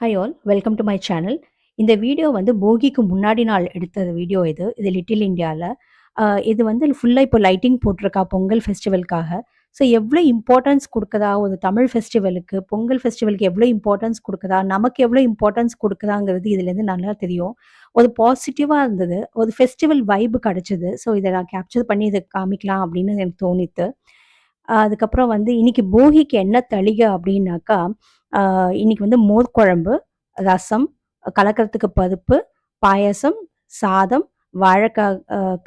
Hi all welcome to my channel இந்த video வந்து போகிக்கு முன்னாடி நாள் எடுத்த வீடியோ இது. இது லிட்டில் இந்தியாவில் இது வந்து ஃபுல்லாக இப்போ லைட்டிங் போட்டிருக்கா பொங்கல் ஃபெஸ்டிவலுக்காக ஸோ எவ்வளோ இம்பார்ட்டன்ஸ் கொடுக்குதா? ஒரு தமிழ் ஃபெஸ்டிவலுக்கு பொங்கல் ஃபெஸ்டிவலுக்கு எவ்வளோ இம்பார்ட்டன்ஸ் கொடுக்குதா? நமக்கு எவ்வளோ இம்பார்ட்டன்ஸ் கொடுக்குதாங்கிறது இதுலேருந்து நல்லா தெரியும். ஒரு பாசிட்டிவாக இருந்தது. ஒரு ஃபெஸ்டிவல் வைப்பு கிடச்சிது. ஸோ இதை நான் கேப்சர் பண்ணி இதை காமிக்கலாம் அப்படின்னு எனக்கு தோணித்து. அதுக்கப்புறம் வந்து இன்னைக்கு போகிக்கு என்ன தளிகை அப்படின்னாக்கா இன்னைக்கு வந்து மோர் குழம்பு ரசம் கலக்கிறதுக்கு பருப்பு பாயசம் சாதம் வாழைக்காய்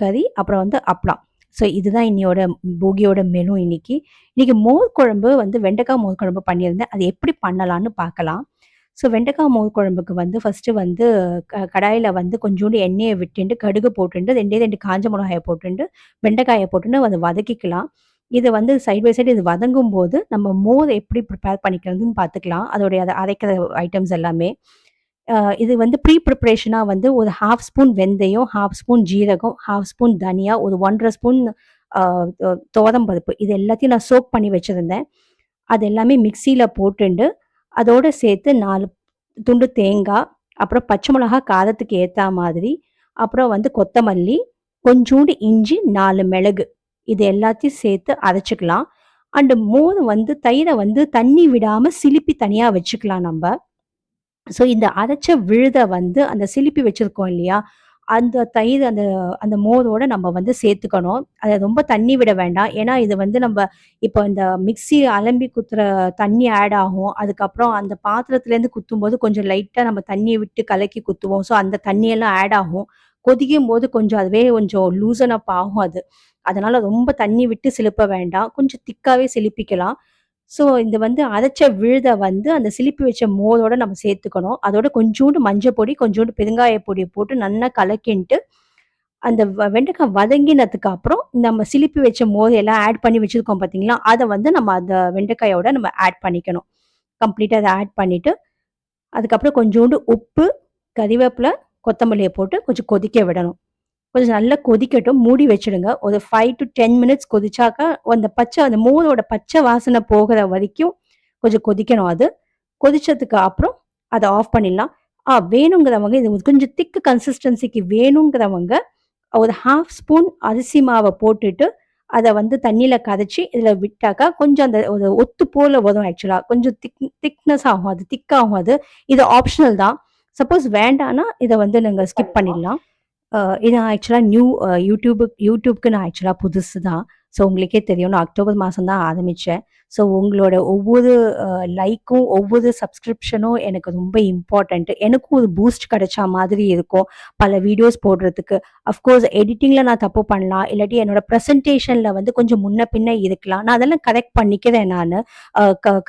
கறி அப்புறம் வந்து அப்பளம். ஸோ இதுதான் இன்னையோட போகியோட மெனு இன்னைக்கு. இன்னைக்கு மோர் குழம்பு வந்து வெண்டைக்காய் மோர் குழம்பு பண்ணியிருந்தேன். அது எப்படி பண்ணலான்னு பார்க்கலாம். ஸோ வெண்டைக்காய் மோர் குழம்புக்கு வந்து ஃபஸ்ட்டு வந்து க கடாயில் வந்து கொஞ்சோண்டு எண்ணெயை விட்டுண்டு கடுகு போட்டுண்டு ரெண்டே ரெண்டு காஞ்ச மிளகாயை போட்டுண்டு வெண்டைக்காயை போட்டுன்னு அதை வதக்கிக்கலாம். இதை வந்து சைட் பை சைடு இது வதங்கும் போது நம்ம மோர் எப்படி ப்ரிப்பேர் பண்ணிக்கிறதுன்னு பார்த்துக்கலாம். அதோடைய அதை அரைக்கிற ஐட்டம்ஸ் எல்லாமே. இது வந்து ப்ரீ ப்ரிப்ரேஷனாக வந்து ஒரு ஹாஃப் ஸ்பூன் வெந்தயம் ஹாஃப் ஸ்பூன் ஜீரகம் ஹாஃப் ஸ்பூன் தனியா ஒரு ஒன்றரை ஸ்பூன் தோதம் பருப்பு. இது எல்லாத்தையும் நான் சோக் பண்ணி வச்சுருந்தேன். அது எல்லாமே மிக்சியில் போட்டுண்டு அதோடு சேர்த்து நாலு துண்டு தேங்காய் அப்புறம் பச்சை மிளகா காரத்துக்கு ஏற்ற மாதிரி அப்புறம் வந்து கொத்தமல்லி கொஞ்சோண்டு இஞ்சி நாலு மிளகு. இது எல்லாத்தையும் சேர்த்து அரைச்சிக்கலாம். அண்டு மோர் வந்து தயிரை வந்து தண்ணி விடாமல் சிலிப்பி தனியாக வச்சுக்கலாம் நம்ம. ஸோ இந்த அரைச்ச விழுதை வந்து அந்த சிலிப்பி வச்சுருக்கோம் இல்லையா? அந்த தயிர் அந்த அந்த மோரோட நம்ம வந்து சேர்த்துக்கணும். அதை ரொம்ப தண்ணி விட வேண்டாம். ஏன்னா இது வந்து நம்ம இப்போ இந்த மிக்ஸி அலம்பி குத்துற தண்ணி ஆட் ஆகும். அதுக்கப்புறம் அந்த பாத்திரத்துலேருந்து குத்தும்போது கொஞ்சம் லைட்டாக நம்ம தண்ணியை விட்டு கலக்கி குத்துவோம். ஸோ அந்த தண்ணியெல்லாம் ஆட் ஆகும். கொதிக்கும் போது கொஞ்சம் அதுவே கொஞ்சம் லூசன் அப் ஆகும் அது. அதனால ரொம்ப தண்ணி விட்டு சிலுப்ப வேண்டாம். கொஞ்சம் திக்காவே சிலிப்பிக்கலாம். ஸோ இந்த வந்து அரைச்ச விழுத வந்து அந்த சிலிப்பி வச்ச மோதோட நம்ம சேர்த்துக்கணும். அதோட கொஞ்சோண்டு மஞ்சள் பொடி கொஞ்சோண்டு பெருங்காய பொடியை போட்டு நல்லா கலக்கின்ட்டு அந்த வெண்டைக்காய் வதங்கினதுக்கு அப்புறம் நம்ம சிலிப்பி வச்ச மோர் எல்லாம் ஆட் பண்ணி வச்சிருக்கோம் பார்த்தீங்களா அதை வந்து நம்ம அந்த வெண்டைக்காயோட நம்ம ஆட் பண்ணிக்கணும். கம்ப்ளீட்டாக அதை ஆட் பண்ணிட்டு அதுக்கப்புறம் கொஞ்சோண்டு உப்பு கறிவேப்பிலை கொத்தமல்லியை போட்டு கொஞ்சம் கொதிக்க விடணும். கொஞ்சம் நல்லா கொதிக்கட்டும். மூடி வச்சிடுங்க. ஒரு ஃபைவ் டு டென் மினிட்ஸ் கொதிச்சாக்கா அந்த பச்சை அந்த மோரோட பச்சை வாசனை போகிற வரைக்கும் கொஞ்சம் கொதிக்கணும் அது. கொதிச்சதுக்கு அப்புறம் அதை ஆஃப் பண்ணிடலாம். ஆ வேணுங்கிறவங்க இது கொஞ்சம் திக்கு கன்சிஸ்டன்சிக்கு வேணுங்கிறவங்க ஒரு ஹாஃப் ஸ்பூன் அரிசி மாவை போட்டுட்டு அதை வந்து தண்ணியில் கரைச்சி இதில் விட்டாக்கா கொஞ்சம் அந்த ஒரு ஒத்து போல வரும் ஆக்சுவலாக கொஞ்சம் திக் திக்னஸ் ஆகும் அது திக்காகும் அது. இது ஆப்ஷனல் தான். சப்போஸ் வேண்டான்னா இதை வந்து நீங்கள் ஸ்கிப் பண்ணிடலாம். இது ஆக்சுவலாக நியூ யூடியூபு யூடியூப்க்கு நான் ஆக்சுவலாக புதுசு தான் ஸோ உங்களுக்கே தெரியும். நான் அக்டோபர் மாதம் தான் ஆரம்பித்தேன் ஸோ உங்களோட ஒவ்வொரு லைக்கும் ஒவ்வொரு சப்ஸ்கிரிப்ஷனும் எனக்கு ரொம்ப இம்பார்ட்டண்ட்டு எனக்கும் ஒரு பூஸ்ட் கிடைச்சா மாதிரி இருக்கும். பல வீடியோஸ் போடுறதுக்கு. அஃப்கோர்ஸ் எடிட்டிங்கில் நான் தப்பு பண்ணலாம். இல்லாட்டி என்னோட ப்ரெசன்டேஷனில் வந்து கொஞ்சம் முன்ன பின்ன இருக்கலாம். நான் அதெல்லாம் கரெக்ட் பண்ணிக்கிறேன் நான்.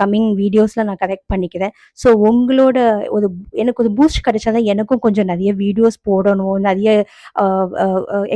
கம்மிங் வீடியோஸில் நான் கரெக்ட் பண்ணிக்கிறேன். ஸோ உங்களோட ஒரு எனக்கு ஒரு பூஸ்ட் கிடைச்சா தான் எனக்கும் கொஞ்சம் நிறைய வீடியோஸ் போடணும். நிறைய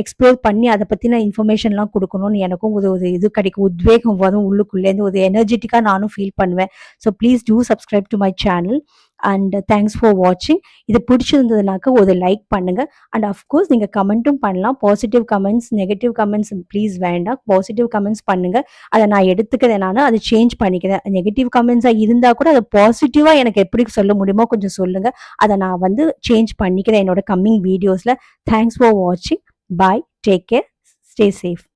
எக்ஸ்ப்ளோர் பண்ணி அதை பற்றின இன்ஃபர்மேஷன்லாம் கொடுக்கணும்னு எனக்கும் ஒரு ஒரு இது கிடைக்கும். உத்வேகம் வரும் உள்ளுக்குள்ளேருந்து ஒரு எனர்ஜெட்டிக்காக நானும் ஃபீல் பண்ணுவேன். So please do subscribe to my channel and thanks for வாட்சிங் இது பிடிச்சிருந்ததுனாக்க ஒரு லைக் பண்ணுங்க. அண்ட் அஃப்கோர்ஸ் நீங்கள் கமெண்ட்டும் பண்ணலாம். Positive comments negative comments please வேண்டாம். பாசிட்டிவ் கமெண்ட்ஸ் பண்ணுங்கள் அதை நான் எடுத்துக்கிறேன் நான். அதை சேஞ்ச் பண்ணிக்கிறேன். நெகட்டிவ் கமெண்ட்ஸாக இருந்தால் கூட அதை பாசிட்டிவாக எனக்கு எப்படி சொல்ல முடியுமோ கொஞ்சம் சொல்லுங்கள் அதை நான் வந்து சேஞ்ச் பண்ணிக்கிறேன் என்னோட கம்மிங் வீடியோஸில் தேங்க்ஸ் ஃபார் வாட்சிங் bye take care stay safe